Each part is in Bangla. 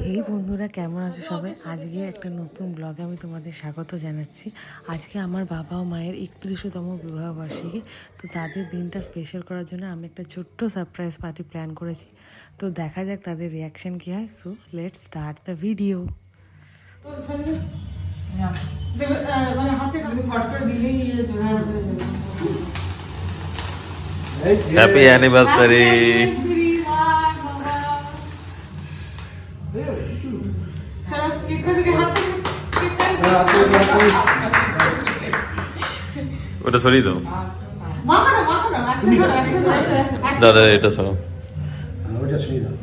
এই বন্ধুরা কেমন আছো সবাই? আজকে একটা নতুন ব্লগে আমি তোমাদের স্বাগত জানাচ্ছি। আজকে আমার বাবা ও মায়ের একত্রিশতম বিবাহ বার্ষিকী তো তাদের দিনটা স্পেশাল করার জন্য আমি একটা ছোট্ট সারপ্রাইজ পার্টি প্ল্যান করেছি। তো দেখা যাক তাদের রিয়াকশন কী হয়। So let start the video happy anniversary ওটা সরিয়ে দাও দাদা এটা সরো ওটা দাও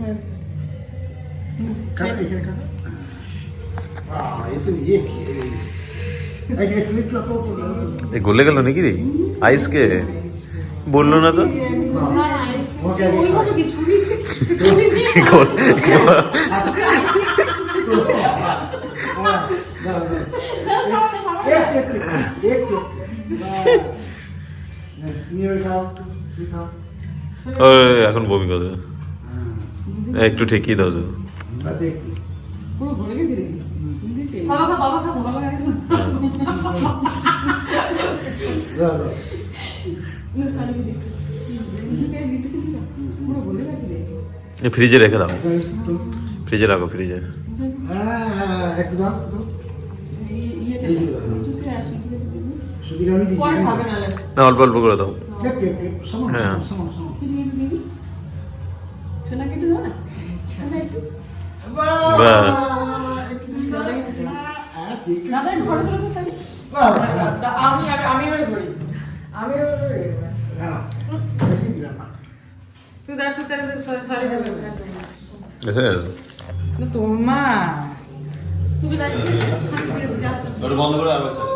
তো কি এ গলে গেল নাকি রে? আইসকে বলল না তো? একটু একটু একটু নিয়ে খাও তুমি খাও ওই, এখন বমি করবে একটু ঠেকিয়ে দাও শুধু ফ্রিজে রেখে দাও। ফ্রিজে রাখো ফ্রিজে হ্যাঁ, হ্যাঁ, না অল্প অল্প করে দাও হ্যাঁ। সমান, সমান, সমান। ব্যাস। ঠিক আছে। দাদা ঘরে চলে তো শাড়ি বাহ, বাহ, বাহ। আমি আমি আমি এবারে ধরি আমি এবারে ধরি বেশি দিলাম না। তুই দেখ তুই তাহলে দেবে এসে গেছে না তোমা ওটা বন্ধ করে আবার চালু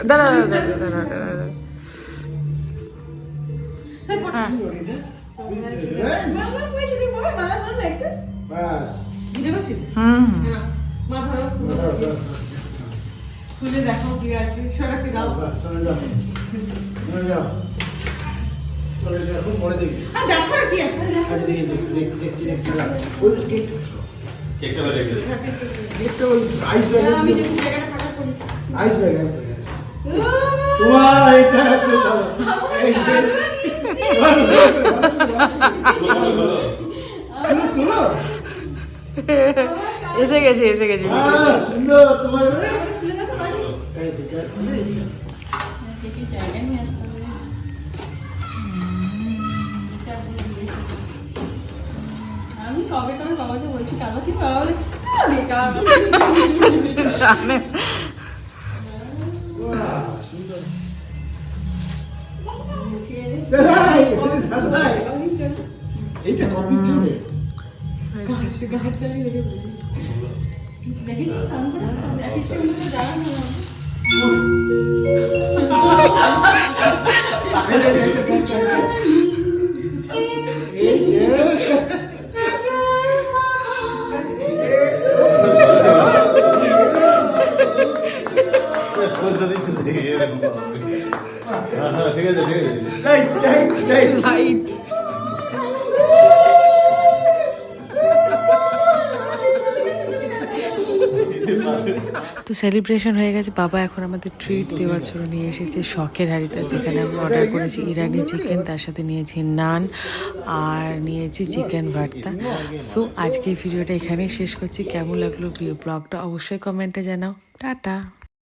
দাদা দাদা দাদা দাদা স্যার হ্যাঁ। হুম হ্যাঁ। খুলে দেখো কি আছে সরাতে দাও যাও। যাও। পরে দেখো কি আছে দেখো। আচ্ছা, দেখি, দেখি, দেখি, দেখি, দেখি, দেখি। ওই যে কেকটা ছিল। কেকটা বাইরে রেখে দাও কেকটা ওই আইস ব্যাগে আমি যে জায়গাটা ফাঁকা করি ice bag, ice bag. Wow, এটা আছে ভালো। এই যে। তুলো, তুলো। এসে গেছে এসে গেছে তোমার। আমি কবে কবে বাবাকে বলছি কালো কি বাবা বলে "আরে কালো বাহ, সুন্দর। দাদাই, দাদাই। এইটা কতদিন চলে দেখিস স্নান করে দেখিস তো আমাকে জানা না এই যে। ঠিক আছে ঠিক তো সেলিব্রেশন হয়ে গেছে। বাবা এখন আমাদের ট্রিট দেওয়ার জন্য নিয়ে এসেছে শখের হাড়িতে যেখানে আমি অর্ডার করেছি ইরানি চিকেন তার সাথে নিয়েছি নান আর নিয়েছি চিকেন ভর্তা। সো আজকে ভিডিওটা এখানেই শেষ করছি। কেমন লাগল ব্লগটা অবশ্যই কমেন্টে জানাও। টাটা।